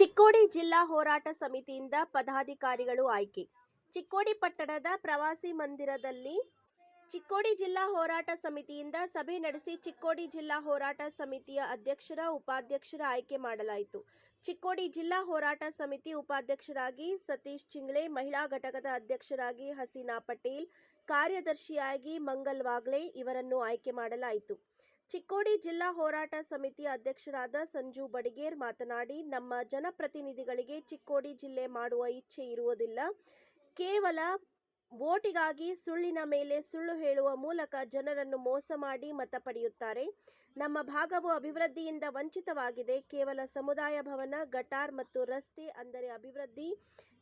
ಚಿಕ್ಕೋಡಿ ಜಿಲ್ಲಾ ಹೋರಾಟ ಸಮಿತಿಯಿಂದ ಪದಾಧಿಕಾರಿಗಳು ಆಯ್ಕೆ. ಚಿಕ್ಕೋಡಿ ಪಟ್ಟಣದ ಪ್ರವಾಸಿ ಮಂದಿರದಲ್ಲಿ ಚಿಕ್ಕೋಡಿ ಜಿಲ್ಲಾ ಹೋರಾಟ ಸಮಿತಿಯಿಂದ ಸಭೆ ನಡೆಸಿ ಚಿಕ್ಕೋಡಿ ಜಿಲ್ಲಾ ಹೋರಾಟ ಸಮಿತಿಯ ಅಧ್ಯಕ್ಷರ, ಉಪಾಧ್ಯಕ್ಷರ ಆಯ್ಕೆ ಮಾಡಲಾಯಿತು. ಚಿಕ್ಕೋಡಿ ಜಿಲ್ಲಾ ಹೋರಾಟ ಸಮಿತಿ ಉಪಾಧ್ಯಕ್ಷರಾಗಿ ಸತೀಶ್ ಚಿಂಗ್ಳೆ, ಮಹಿಳಾ ಘಟಕದ ಅಧ್ಯಕ್ಷರಾಗಿ ಹಸೀನಾ ಪಟೇಲ್, ಕಾರ್ಯದರ್ಶಿಯಾಗಿ ಮಂಗಲ್ ವಾಗ್ಲೆ ಇವರನ್ನು ಆಯ್ಕೆ ಮಾಡಲಾಯಿತು. ಚಿಕ್ಕೋಡಿ ಜಿಲ್ಲಾ ಹೋರಾಟ ಸಮಿತಿ ಅಧ್ಯಕ್ಷರಾದ ಸಂಜು ಬಡಿಗೇರ್ ಮಾತನಾಡಿ, ನಮ್ಮ ಜನಪ್ರತಿನಿಧಿಗಳಿಗೆ ಚಿಕ್ಕೋಡಿ ಜಿಲ್ಲೆ ಮಾಡುವ ಇಚ್ಛೆ ಇರುವುದಿಲ್ಲ. ಕೇವಲ ವೋಟಿಗಾಗಿ ಸುಳ್ಳಿನ ಮೇಲೆ ಸುಳ್ಳು ಹೇಳುವ ಮೂಲಕ ಜನರನ್ನು ಮೋಸ ಮಾಡಿ ಮತ ಪಡೆಯುತ್ತಾರೆ. ನಮ್ಮ ಭಾಗವು ಅಭಿವೃದ್ಧಿಯಿಂದ ವಂಚಿತವಾಗಿದೆ. ಕೇವಲ ಸಮುದಾಯ ಭವನ, ಗಟಾರ್ ಮತ್ತು ರಸ್ತೆ ಅಂದರೆ ಅಭಿವೃದ್ಧಿ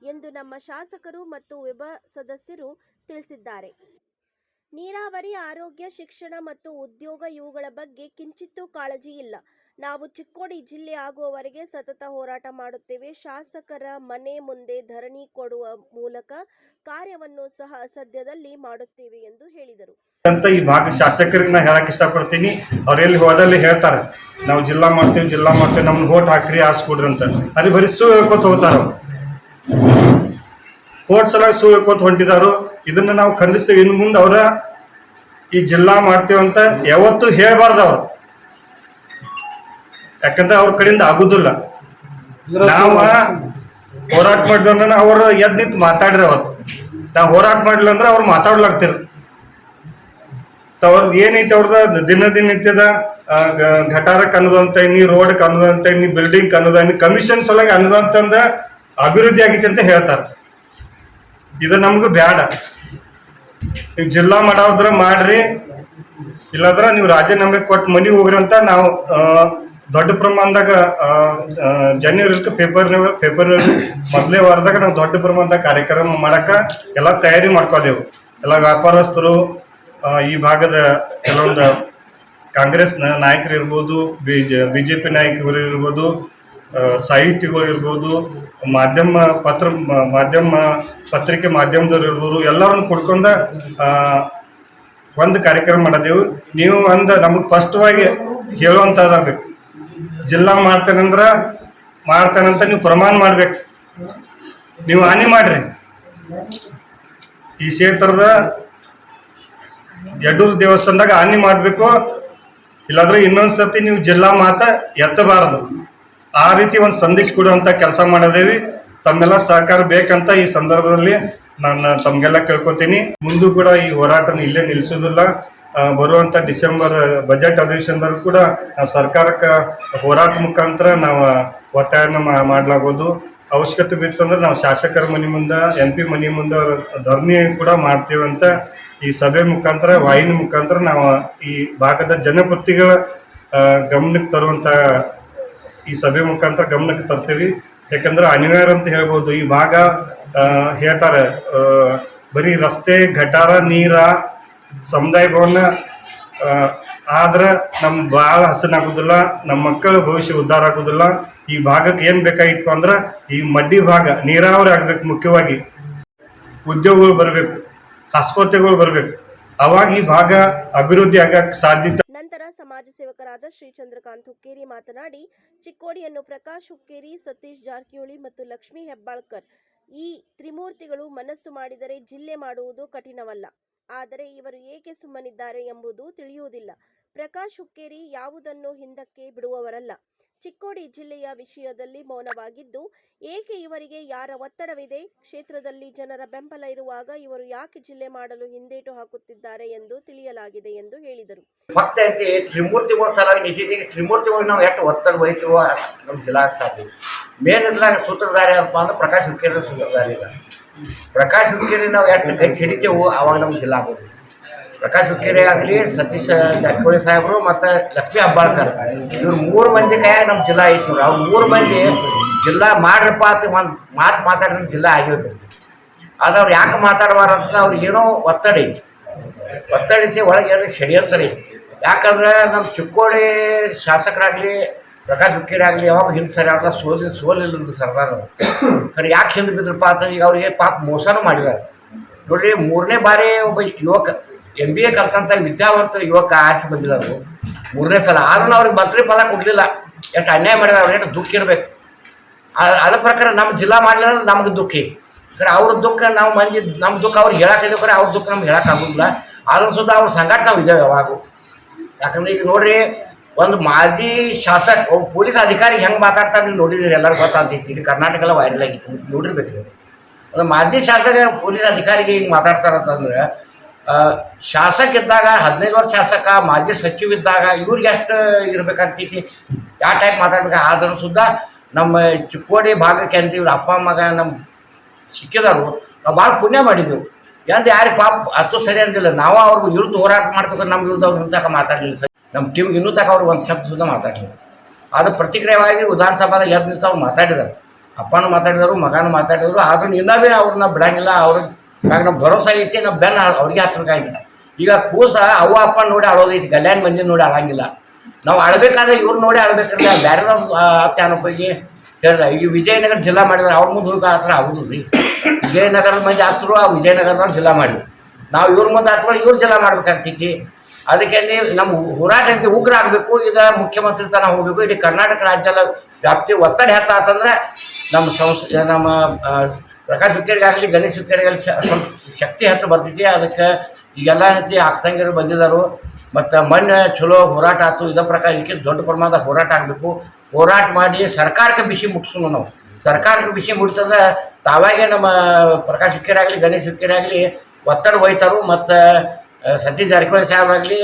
ಎಂದು ನಮ್ಮ ಶಾಸಕರು ಮತ್ತು ವಿಭ ಸದಸ್ಯರು ತಿಳಿಸಿದ್ದಾರೆ. ನೀರಾವರಿ, ಆರೋಗ್ಯ, ಶಿಕ್ಷಣ ಮತ್ತು ಉದ್ಯೋಗ ಇವುಗಳ ಬಗ್ಗೆ ಕಿಂಚಿತ್ತೂ ಕಾಳಜಿ ಇಲ್ಲ. ನಾವು ಚಿಕ್ಕೋಡಿ ಜಿಲ್ಲೆ ಆಗುವವರೆಗೆ ಸತತ ಹೋರಾಟ ಮಾಡುತ್ತೇವೆ. ಶಾಸಕರ ಮನೆ ಮುಂದೆ ಧರಣಿ ಕೊಡುವ ಮೂಲಕ ಕಾರ್ಯವನ್ನು ಸಹ ಸದ್ಯದಲ್ಲಿ ಮಾಡುತ್ತೇವೆ ಎಂದು ಹೇಳಿದರು. ಅಂತ ಈ ಭಾಗ ಶಾಸಕರಿಗೆ ನಾ ಹೇಳಕ್ ಇಷ್ಟಪಡ್ತೀನಿ. ಅವ್ರು ಎಲ್ಲಿ ಹೋದಲ್ಲಿ ಹೇಳ್ತಾರೆ. ನಾವು ಜಿಲ್ಲಾ ಮಾಡ್ತೇವೆ ಜಿಲ್ಲಾ ಮಾಡ್ತೇವೆ ನಮ್ಗೆ ಓಟ್ ಹಾಕ್ರಿ, ಆರಿಸ್ಕೊಡ್ರಿ ಅಂತ. ಅಲ್ಲಿ ಬರೀ ಸೂ ಹೋಗ್ತಾರ ಕೋಟ್ ಸಲ ಅಂತ ಹೊಂಟಿದಾರು. ಇದನ್ನ ನಾವು ಖಂಡಿಸ್ತೀವಿ. ಇನ್ನು ಮುಂದೆ ಅವ್ರ ಈ ಜಿಲ್ಲಾ ಮಾಡ್ತೇವೆ ಅಂತ ಯಾವತ್ತೂ ಹೇಳ್ಬಾರ್ದು ಅವ್ರು. ಯಾಕಂದ್ರೆ ಅವ್ರ ಕಡೆಯಿಂದ ಆಗುದಿಲ್ಲ. ನಾವ ಹೋರಾಟ ಮಾಡಿದವ್ರನ್ನ ಅವರು ಎದ್ ನಿಂತು ಮಾತಾಡ್ರಿ ಅವತ್ತು. ನಾವು ಹೋರಾಟ ಮಾಡಿಲ್ಲ ಅಂದ್ರೆ ಅವ್ರು ಮಾತಾಡ್ಲಾಗ್ತಿರ್ ಅವ್ರ ಏನೈತೆ ಅವ್ರದ್ದು ದಿನ ದಿನ ನಿತ್ಯದ ಘಟಾರಕ್ಕೆ ಅನ್ನೋದಂತ ಇನ್ನಿ ರೋಡ್ ಅಂತ ಇನ್ನಿ ಬಿಲ್ಡಿಂಗ್ ಅನ್ನೋದ ಇನ್ನಿ ಕಮಿಷನ್ ಸಲುವಾಗಿ ಅನ್ನೋದಂತಂದ ಅಭಿವೃದ್ಧಿ ಆಗೈತೆ ಅಂತ ಹೇಳ್ತಾರೆ. ಇದು ನಮ್ಗೆ ಬ್ಯಾಡ. ನೀವು ಜಿಲ್ಲಾ ಮಾಡೋದ್ರ ಮಾಡ್ರಿ. ಇಲ್ಲಾಂದ್ರೆ ನೀವು ರಾಜ್ಯ ನಮಗೆ ಕೊಟ್ಟು ಮನಿ ಹೋಗ್ರಿ ಅಂತ ನಾವು ದೊಡ್ಡ ಪ್ರಮಾಣದಾಗ ಜನವರಿಕ ಪೇಪರ್ ಪೇಪರ್ ಮೊದಲೇ ವಾರದಾಗ ನಾವು ದೊಡ್ಡ ಪ್ರಮಾಣದಾಗ ಕಾರ್ಯಕ್ರಮ ಮಾಡಕ ಎಲ್ಲ ತಯಾರಿ ಮಾಡ್ಕೋದೆವು. ಎಲ್ಲ ವ್ಯಾಪಾರಸ್ಥರು ಈ ಭಾಗದ ಕೆಲವೊಂದು ಕಾಂಗ್ರೆಸ್ನ ನಾಯಕರು ಇರ್ಬೋದು B J B J P ನಾಯಕರು ಇರ್ಬೋದು ಸಾಹಿತಿಗಳು ಇರ್ಬೋದು ಮಾಧ್ಯಮ ಪತ್ರ, ಮಾಧ್ಯಮ ಪತ್ರಿಕೆ ಮಾಧ್ಯಮದವ್ರು ಇರ್ಬೋದು, ಎಲ್ಲರನ್ನು ಕುಡ್ಕೊಂಡ ಒಂದು ಕಾರ್ಯಕ್ರಮ ಮಾಡಿದೆವು. ನೀವು ಅಂದ ನಮಗೆ ಸ್ಪಷ್ಟವಾಗಿ ಹೇಳುವಂಥದ್ದಾಗಬೇಕು ಜಿಲ್ಲಾ ಮಾಡ್ತೇನಂದ್ರ ಮಾಡ್ತೇನಂತ ನೀವು ಪ್ರಮಾಣ ಮಾಡ್ಬೇಕು. ನೀವು ಹಾನಿ ಮಾಡ್ರಿ. ಈ ಕ್ಷೇತ್ರದ ಯಡೂರು ದೇವಸ್ಥಾನದಾಗ ಹಾನಿ ಮಾಡಬೇಕು. ಇಲ್ಲಾಂದ್ರೆ ಇನ್ನೊಂದು ಸರ್ತಿ ನೀವು ಜಿಲ್ಲಾ ಮಾತ ಎತ್ತಬಾರದು. ಆ ರೀತಿ ಒಂದು ಸಂದೇಶ ಕೊಡುವಂಥ ಕೆಲಸ ಮಾಡಿದೇವಿ. ತಮ್ಮೆಲ್ಲ ಸಹಕಾರ ಬೇಕಂತ ಈ ಸಂದರ್ಭದಲ್ಲಿ ನಾನು ತಮಗೆಲ್ಲ ಕೇಳ್ಕೊತೀನಿ. ಮುಂದೂ ಕೂಡ ಈ ಹೋರಾಟನ ಇಲ್ಲೇ ನಿಲ್ಲಿಸೋದಿಲ್ಲ ಬರುವಂಥ ಡಿಸೆಂಬರ್, ಬಜೆಟ್ ಅಧಿವೇಶನದಲ್ಲಿ ಕೂಡ ನಾವು ಸರ್ಕಾರಕ್ಕೆ ಹೋರಾಟ ಮುಖಾಂತರ ನಾವು ಒತ್ತಾಯನ ಮಾಡಲಾಗೋದು. ಅವಶ್ಯಕತೆ ಬಿತ್ತಂದ್ರೆ ನಾವು ಶಾಸಕರ ಮನೆ ಮುಂದೆ, ಎಂ ಪಿ ಮನೆ ಮುಂದೆ ಧರಣಿ ಕೂಡ ಮಾಡ್ತೀವಿ ಅಂತ ಈ ಸಭೆ ಮುಖಾಂತರ, ವಾಹಿನಿ ಮುಖಾಂತರ ನಾವು ಈ ಭಾಗದ ಜನಪ್ರತಿಗಳ ಗಮನಕ್ಕೆ ತರುವಂಥ ಈ ಸಭೆ ಮುಖಾಂತರ ಗಮನಕ್ಕೆ ತರ್ತೀವಿ. ಯಾಕಂದ್ರೆ ಅನಿವಾರ್ಯ ಅಂತ ಹೇಳ್ಬೋದು, ಈ ಭಾಗ ಹೇಳ್ತಾರೆ ಬರೀ ರಸ್ತೆ, ಗಟಾರ, ನೀರ, ಸಮುದಾಯ ಭವನ ಆದ್ರೆ ನಮ್ ಭಾಳ ಹಸನಾಗುದಿಲ್ಲ ನಮ್ಮ ಮಕ್ಕಳ ಭವಿಷ್ಯ ಉದ್ಧಾರ ಆಗೋದಿಲ್ಲ. ಈ ಭಾಗಕ್ಕೆ ಏನು ಬೇಕಾಗಿತ್ತು ಅಂದ್ರೆ ಈ ಮಡ್ಡಿ ಭಾಗ, ನೀರಾವರಿ ಆಗ್ಬೇಕು ಮುಖ್ಯವಾಗಿ. ಉದ್ಯೋಗಗಳು ಬರಬೇಕು, ಆಸ್ಪತ್ರೆಗಳು ಬರಬೇಕು. ಅವಾಗ ಈ ಭಾಗ ಅಭಿವೃದ್ಧಿ ಆಗಕ್ಕೆ ಸಾಧ್ಯತೆ ನಂತರ ಸಮಾಜ ಸೇವಕರಾದ ಶ್ರೀ ಚಂದ್ರಕಾಂತ್ ಹುಕ್ಕೇರಿ ಮಾತನಾಡಿ, ಚಿಕ್ಕೋಡಿಯನ್ನು ಪ್ರಕಾಶ್ ಹುಕ್ಕೇರಿ, ಸತೀಶ್ ಜಾರಕಿಹೊಳಿ ಮತ್ತು ಲಕ್ಷ್ಮಿ ಹೆಬ್ಬಾಳ್ಕರ್ ಈ ತ್ರಿಮೂರ್ತಿಗಳು ಮನಸ್ಸು ಮಾಡಿದರೆ ಜಿಲ್ಲೆ ಮಾಡುವುದು ಕಠಿಣವಲ್ಲ. ಆದರೆ ಇವರು ಏಕೆ ಸುಮ್ಮನಿದ್ದಾರೆ ಎಂಬುದು ತಿಳಿಯುವುದಿಲ್ಲ. ಪ್ರಕಾಶ್ ಹುಕ್ಕೇರಿ ಯಾವುದನ್ನು ಹಿಂದಕ್ಕೆ ಬಿಡುವವರಲ್ಲ. ಚಿಕ್ಕೋಡಿ ಜಿಲ್ಲೆಯ ವಿಷಯದಲ್ಲಿ ಮೌನವಾಗಿದ್ದು, ಏಕೆ ಇವರಿಗೆ ಯಾರ ಒತ್ತಡವಿದೆ? ಕ್ಷೇತ್ರದಲ್ಲಿ ಜನರ ಬೆಂಬಲ ಇರುವಾಗ ಇವರು ಯಾಕೆ ಜಿಲ್ಲೆ ಮಾಡಲು ಹಿಂದೇಟು ಹಾಕುತ್ತಿದ್ದಾರೆ ಎಂದು ತಿಳಿಯಲಾಗಿದೆ ಎಂದು ಹೇಳಿದರು. ಮತ್ತೆ ತ್ರಿಮೂರ್ತಿ ತ್ರಿಮೂರ್ತಿಗಳ ಸಲುವಾಗಿ ನಿಂತಿದ್ದೀವಿ ತ್ರಿಮೂರ್ತಿಗಳು ನಾವು ಎಷ್ಟು ಒತ್ತಡ ವಹಿಸುವ ನಮ್ಮ ಜಿಲ್ಲಾ ಸಾಧ್ಯ ಮೇನ್ ಇದ್ರಾಗ ಸೂತ್ರಧಾರಿ ಅಂದ್ರೆ ಪ್ರಕಾಶ್ ಹುಕ್ಕೇರಿ ಸೂತ್ರಧಾರಿ ಪ್ರಕಾಶ್ ಹುಕ್ಕೇರಿ ನಾವು ಎಷ್ಟು ಕೈ ಹಿಡಿತೇವೋ ಅವಾಗ ನಮ್ಮ ಜಿಲ್ಲಾ ಆಗೋದು ಪ್ರಕಾಶ್ ಹುಕ್ಕೇರಿ ಆಗಲಿ, ಸತೀಶ್ ಜಾರಕಿಹೊಳಿ ಸಾಹೇಬರು ಮತ್ತು ಲಕ್ಷ್ಮೀ ಹಬ್ಬಾಳ್ಕರ್ ಇವ್ರು ಮೂರು ಮಂದಿ ಕೈಯಾಗ ನಮ್ಮ ಜಿಲ್ಲಾ ಐತಿ ನೋಡ್ರಿ ಅವ್ರು ಮೂರು ಮಂದಿ ಜಿಲ್ಲಾ ಮಾಡ್ರಪ್ಪ ಅಂತ ಒಂದು ಮಾತು ಮಾತಾಡಿದ್ರೆ ಜಿಲ್ಲಾ ಆಗಿರುತ್ತೆ ಆದ್ರೆ ಅವ್ರು ಯಾಕೆ ಮಾತಾಡಬಾರ ಅಂತ ಅವ್ರಿಗೆ ಏನೋ ಒತ್ತಡ ಐತಿ. ಒತ್ತಡ ಐತಿ ಒಳಗೆ ಏನೋ ಷಡ್ಯಂತರ ಯಾಕಂದ್ರೆ ನಮ್ಮ ಚಿಕ್ಕೋಡಿ ಶಾಸಕರಾಗಲಿ, ಪ್ರಕಾಶ್ ಹುಕ್ಕೇರಿ ಆಗಲಿ ಯಾವಾಗ ಹಿಂದೆ ಸರಿ ಅವ್ರನ್ನ ಸೋಲಿ ಸೋಲಿಲ್ಲ ಸರ್ದಾರ ಖರೆ ಯಾಕೆ ಹಿಂದೆ ಬಿದ್ರಪ್ಪ ಅಂತ ಈಗ ಅವ್ರಿಗೆ ಪಾಪ ಮೋಸನೂ ಮಾಡಿದ್ದಾರೆ ನೋಡ್ರಿ ಮೂರನೇ ಬಾರಿ ಒಬ್ಬ ಯುವಕ ಎಂ ಬಿ ಎ ಕಲ್ತಂತ ವಿದ್ಯಾವಂತ ಯುವಕ ಆಚೆ ಬಂದಿದ್ದಾರೆ ಮೂರನೇ ಸಲ ಆದ್ರೂ ಅವ್ರಿಗೆ ಮಂತ್ರಿ ಫಲ ಕೊಡಲಿಲ್ಲ. ಎಷ್ಟು ಅನ್ಯಾಯ ಮಾಡಿದಾರೆ, ಅವ್ರು ಎಷ್ಟು ದುಃಖ ಇರಬೇಕು. ಅದ್ರ ಅದ ಪ್ರಕಾರ ನಮ್ಮ ಜಿಲ್ಲಾ ಮಾಡಲಿಲ್ಲ ನಮ್ಗೆ ದುಃಖಿ. ಕಡೆ ಅವ್ರ ದುಃಖ ನಾವು ಮಂದಿ ನಮ್ಮ ದುಃಖ ಅವ್ರು ಹೇಳಕ್ಕೆ ಇದ್ದೇವೆ ಅವ್ರ ದುಃಖ ನಮ್ಗೆ ಹೇಳಕ್ಕಾಗೋದಿಲ್ಲ ಆದ್ರೂ ಸುದ್ದ ಅವ್ರ ಸಂಘಟ ನಾವು ಇದ್ದೇವೆ ಯಾವಾಗೂ. ಯಾಕಂದ್ರೆ ಈಗ ನೋಡ್ರಿ, ಒಂದು ಮಾಜಿ ಶಾಸಕ, ಒಬ್ಬ ಪೊಲೀಸ್ ಅಧಿಕಾರಿ ಹೆಂಗೆ ಮಾತಾಡ್ತಾರೆ ನೀವು ನೋಡಿದಿರಿ ಎಲ್ಲರೂ ಗೊತ್ತಾಗ್ತೈತಿ. ಇದು ಕರ್ನಾಟಕ ಎಲ್ಲ ವೈರಲ್ ಆಗಿತ್ತು. ನೋಡಿರ್ಬೇಕು ಒಂದು ಮಾಜಿ ಶಾಸಕ, ಪೊಲೀಸ್ ಅಧಿಕಾರಿಗೆ ಹಿಂಗೆ ಮಾತಾಡ್ತಾರಂತಂದ್ರೆ ಶಾಸಕ ಇದ್ದಾಗ ಹದಿನೈದು ವರ್ಷ ಶಾಸಕ, ಮಾಜಿ ಸಚಿವ ಇದ್ದಾಗ ಇವ್ರಿಗೆ ಎಷ್ಟು ಇರ್ಬೇಕಂತೈತಿ ಯಾವ ಟೈಪ್ ಮಾತಾಡ್ಬೇಕು? ಆದ್ರೂ ಸುದ್ದ ನಮ್ಮ ಚಿಕ್ಕೋಡಿ ಭಾಗಕ್ಕೆ ಅಂತ ಇವ್ರ ಅಪ್ಪ, ಮಗ ನಮ್ಮ ಸಿಕ್ಕಿದವರು, ನಾವು ಭಾಳ ಪುಣ್ಯ ಮಾಡಿದ್ದೆವು ಎಂದು ಯಾರಿಗೆ ಪಾಪ ಅಷ್ಟು ಸರಿ ಅಂದಿಲ್ಲ. ನಾವು ಅವ್ರಿಗೆ ವಿರುದ್ಧ ಹೋರಾಟ ಮಾಡ್ತಕ್ಕ ನಮ್ಮ ವಿರುದ್ಧ ಅವ್ರು ತನಕ ಮಾತಾಡಲಿಲ್ಲ ಸರ್. ನಮ್ಮ ಟೀಮ್ಗೆ ಇನ್ನೂ ತನಕ ಅವ್ರಿಗೆ ಒಂದು ಶಬ್ದ ಸುದ್ದ ಮಾತಾಡಲಿಲ್ಲ. ಅದು ಪ್ರತಿಕ್ರಿಯವಾಗಿ ವಿಧಾನಸಭಾದಾಗ ಎದ್ದು ನಿಂತು ಅವ್ರು ಮಾತಾಡಿದ್ದಾರೆ ಅಪ್ಪನೂ ಮಾತಾಡಿದರು, ಮಗನೂ ಮಾತಾಡಿದರು. ಆದ್ರೂ ಇನ್ನೂ ಅವ್ರನ್ನ ಬಿಡಂಗಿಲ್ಲ. ಅವ್ರ ಮ್ಯಾಗ ನಮ್ಮ ಭರೋಸೆ ಐತಿ ನಮ್ಮ ಬೆನ್ನ ಅವ್ರಿಗೆ ಹತ್ರಕ್ಕಾಗಿಲ್ಲ ಈಗ ಕೂಸ ಅವ್ವ, ಅಪ್ಪ ನೋಡಿ ಅಳೋದೈತಿ ಗಲ್ಯಾಣ ಮಂದಿ ನೋಡಿ ಅಳಂಗಿಲ್ಲ ನಾವು ಅಳಬೇಕಾದ್ರೆ ಇವ್ರು ನೋಡಿ ಅಳ್ಬೇಕಂದ್ರೆ ಬೇರೆದವ್ರು ಅತ್ಯಾನಪ್ಪಿಗೆ ಹೇಳಿಲ್ಲ ಈಗ ವಿಜಯನಗರ ಜಿಲ್ಲಾ ಮಾಡಿದ್ರೆ ಅವ್ರ ಮುಂದೆ ಹುಡುಗ ಹತ್ರ ಆಗುದು ರೀ. ವಿಜಯನಗರದ ಮಂದಿ ಹತ್ರು ಆ ವಿಜಯನಗರದವ್ರು ಜಿಲ್ಲಾ ಮಾಡಿದ್ರು. ನಾವು ಇವ್ರ ಮುಂದೆ ಹತ್ಕೊಂಡು ಇವ್ರು ಜಿಲ್ಲಾ ಮಾಡ್ಬೇಕಾಗ್ತೈತಿ. ಅದಕ್ಕೆ ನಮ್ಮ ಹೋರಾಟ ಅಂತ ಉಗ್ರ ಆಗಬೇಕು, ಈಗ ಮುಖ್ಯಮಂತ್ರಿ ತನಕ ಹೋಗಬೇಕು. ಇಡೀ ಕರ್ನಾಟಕ ರಾಜ್ಯದ ವ್ಯಾಪ್ತಿ ಒತ್ತಡ ಹೆಚ್ಚಾತಂದ್ರೆ ನಮ್ಮ ಸಂಸ್ ನಮ್ಮ ಪ್ರಕಾಶ್ ಹುಕ್ಕೇರಿಗಾಗಲಿ, ಗಣೇಶ್ ಹುಕ್ಕೇರಿಗಾಗಲಿ ಸ್ವಲ್ಪ ಶಕ್ತಿ ಹತ್ರ ಬರ್ತೈತಿ ಅದಕ್ಕೆ ಈಗೆಲ್ಲ ರೀತಿ ಅಕ್ಕಂಗಿರು ಬಂದಿದ್ದಾರೆ ಮತ್ತು ಮೊನ್ನೆ ಚಲೋ ಹೋರಾಟ ಆಯ್ತು ಇದೇ ಪ್ರಕಾರ ಇದಕ್ಕೆ ದೊಡ್ಡ ಪ್ರಮಾಣದ ಹೋರಾಟ ಆಗಬೇಕು. ಹೋರಾಟ ಮಾಡಿ ಸರ್ಕಾರಕ್ಕೆ ಬಿಸಿ ಮುಟ್ಸೋಣ ನಾವು. ಸರ್ಕಾರಕ್ಕೆ ಬಿಸಿ ಮುಟ್ಸಂದ್ರೆ ತಾವಾಗೆ ನಮ್ಮ ಪ್ರಕಾಶ್ ಹುಕ್ಕೇರಾಗಲಿ ಗಣೇಶ್ ಹುಕ್ಕೇರಾಗಲಿ ಒತ್ತಡ ಒಯ್ತಾರು ಮತ್ತು ಸತೀಶ್ ಜಾರಕಿಹೊಳಿ ಸಾಹೇಬರಾಗಲಿ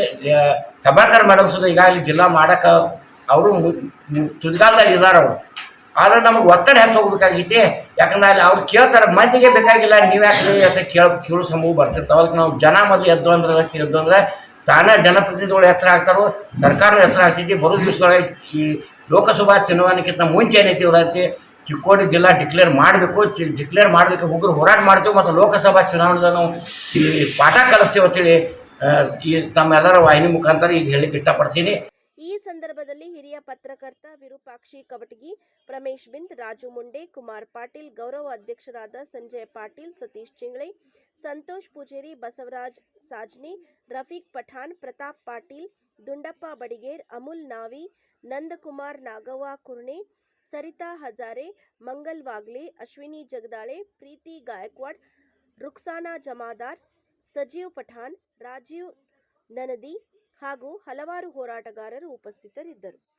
ಹೆಬ್ಬಾಳ್ಕರ್ ಮೇಡಮ್ ಸುದ ಈಗಾಗಲೇ ಜಿಲ್ಲಾ ಮಾಡೋಕೆ ಅವರು ತುದಿಗಾಲದಲ್ಲಿ ಇದ್ದಾರೆ ಅವರು ಆದ್ರೆ ನಮ್ಗೆ ಒತ್ತಡ ಹೆಚ್ಚು ಹೋಗ್ಬೇಕಾಗೈತಿ ಯಾಕಂದ್ರೆ ಅಲ್ಲಿ ಅವ್ರು ಕೇಳ್ತಾರೆ, ಮಂದಿಗೆ ಬೇಕಾಗಿಲ್ಲ, ನೀವು ಯಾಕೆ ಅಂತ ಕೇಳ ಕೇಳು ಸಮೂಹ ಬರ್ತಿರ್ತಾವೆ. ಅದಕ್ಕೆ ನಾವು ಜನ ಮೊದಲು ಎದ್ದು ಅಂದ್ರೆ ಎದ್ದು ಅಂದ್ರೆ, ತಾನೇ ಜನಪ್ರತಿನಿಧಿಗಳು ಎತ್ತರ ಆಗ್ತಾರೋ ಸರ್ಕಾರ ಎತ್ತರ ಆಗ್ತೈತಿ. ಬರೋ ದಿವಸದೊಳಗೆ ಈ ಲೋಕಸಭಾ ಚುನಾವಣೆಗಿಂತ ಮುಂಚೆ ಏನೈತಿ ಇವರೈತಿ? ಚಿಕ್ಕೋಡಿ ಜಿಲ್ಲಾ ಡಿಕ್ಲೇರ್ ಮಾಡಬೇಕು ಡಿಕ್ಲೇರ್ ಮಾಡಬೇಕು ಹೋಗ್ರು ಹೋರಾಟ ಮಾಡ್ತೀವಿ, ಮತ್ತು ಲೋಕಸಭಾ ಚುನಾವಣೆದಾಗ ನಾವು ಈ ಪಾಠ ಕಲಿಸ್ತೀವಿ ಅಂತೇಳಿ ಈ ತಮ್ಮೆಲ್ಲರ ವಾಹಿನಿ ಮುಖಾಂತರ ಈಗ ಹೇಳಿಕ್ಕೆ ಇಷ್ಟಪಡ್ತೀನಿ. ಸಂದರ್ಭದಲ್ಲಿ ಹಿರಿಯ ಪತ್ರಕರ್ತ ವಿರೂಪಾಕ್ಷಿ ಕವಟಗಿ ಪ್ರಮೇಶ್ ಬಿಂದ್ ರಾಜು ಮುಂಡೆ ಕುಮಾರ್ ಪಾಟೀಲ್ ಗೌರವ ಅಧ್ಯಕ್ಷರಾದ ಸಂಜಯ್ ಪಾಟೀಲ್ ಸತೀಶ್ ಚಿಂಗ್ಳೆ ಸಂತೋಷ್ ಪೂಜೇರಿ ಬಸವರಾಜ್ ಸಾಜ್ನಿ ರಫೀಕ್ ಪಠಾಣ್ ಪ್ರತಾಪ್ ಪಾಟೀಲ್ ದುಂಡಪ್ಪ ಬಡಿಗೇರ್ ಅಮುಲ್ ನಾವಿ ನಂದಕುಮಾರ್ ನಾಗವ್ವ ಕುರ್ಣೆ ಸರಿತಾ ಹಜಾರೆ ಮಂಗಲ್ ವಾಗ್ಲೆ ಅಶ್ವಿನಿ ಜಗದಾಳೆ ಪ್ರೀತಿ ಗಾಯಕ್ವಾಡ್ ರುಕ್ಸಾನಾ ಜಮಾದಾರ್ ಸಜೀವ್ ಪಠಾಣ್ ರಾಜೀವ್ ನನದಿ ಹಾಗೂ ಹಲವಾರು ಹೋರಾಟಗಾರರು ಉಪಸ್ಥಿತರಿದ್ದರು.